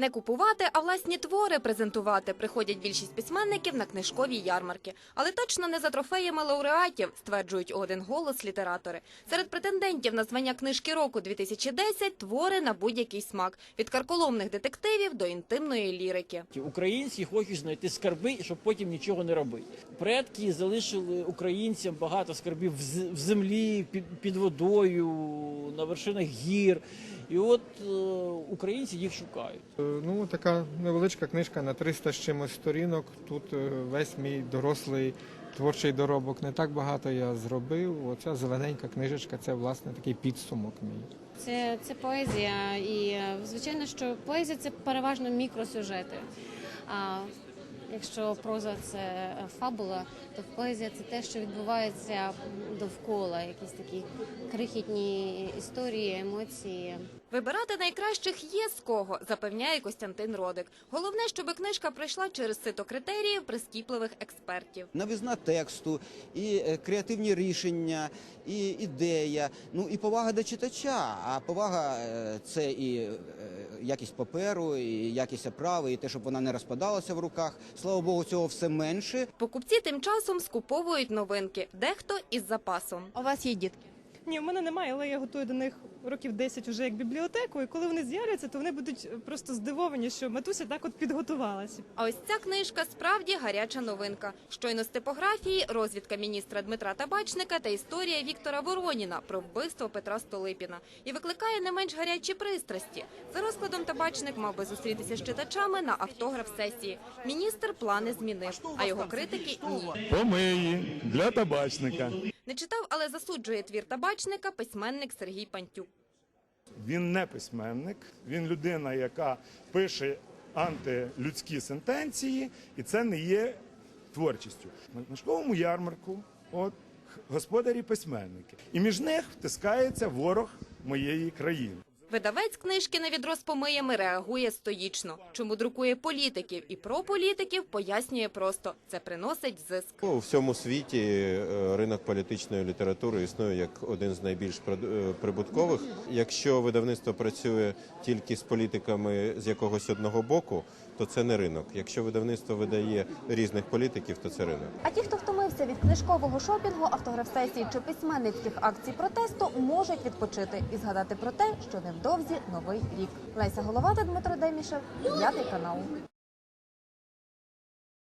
Не купувати, а власні твори презентувати приходять більшість письменників на книжкові ярмарки. Але точно не за трофеями лауреатів, стверджують один голос літератори. Серед претендентів на звання книжки року 2010 – твори на будь-який смак. Від карколомних детективів до інтимної лірики. Українці хочуть знайти скарби, щоб потім нічого не робити. Предки залишили українцям багато скарбів в землі, під, під водою, на вершинах гір. І от е, українці їх шукають. Ну, така невеличка книжка на 300 з чимось сторінок. Тут е, весь мій дорослий творчий доробок. Не так багато я зробив. Оця зелененька книжечка це власне такий підсумок мій. Це, це поезія, і е, звичайно, що поезія це переважно мікросюжети. А якщо проза це е, фабула, то поезія це те, що відбувається довкола, якісь такі крихітні історії, емоції. Вибирати найкращих є з кого, запевняє Костянтин Родик. Головне, щоб книжка пройшла через сито критеріїв прискіпливих експертів. новизна тексту, і е, креативні рішення, і ідея, ну і повага до читача. А повага е, це і е, якість паперу, і якість оправи, і те, щоб вона не розпадалася в руках. Слава Богу, цього все менше. Покупці тим часом скуповують новинки, дехто із запасом. У вас є дітки? Ні, в мене немає, але я готую до них років 10 вже як бібліотеку. І коли вони з'являться, то вони будуть просто здивовані, що матуся так от підготувалася. А ось ця книжка справді гаряча новинка. Щойно з типографії, розвідка міністра Дмитра Табачника та історія Віктора Вороніна про вбивство Петра Столипіна. І викликає не менш гарячі пристрасті. За розкладом табачник мав би зустрітися з читачами на автограф сесії. Міністр плани змінив, а його критики ні. Помиї для табачника. Не читав, але засуджує твір табачника письменник Сергій Пантюк. Він не письменник, він людина, яка пише антилюдські сентенції, і це не є творчістю. На книжковому ярмарку, от господарі письменники, і між них втискається ворог моєї країни. Видавець книжки на відро з помиями реагує стоїчно. Чому друкує політиків і про політиків пояснює просто – це приносить зиск. У всьому світі е, ринок політичної літератури існує як один з найбільш е, прибуткових. Якщо видавництво працює тільки з політиками з якогось одного боку, то це не ринок. Якщо видавництво видає різних політиків, то це ринок. А ті, хто втомився від книжкового шопінгу, автограф-сесій чи письменницьких акцій протесту, можуть відпочити і згадати про те, що невдовзі новий рік. Леся Головата, Дмитро Демішев, п'ятий канал.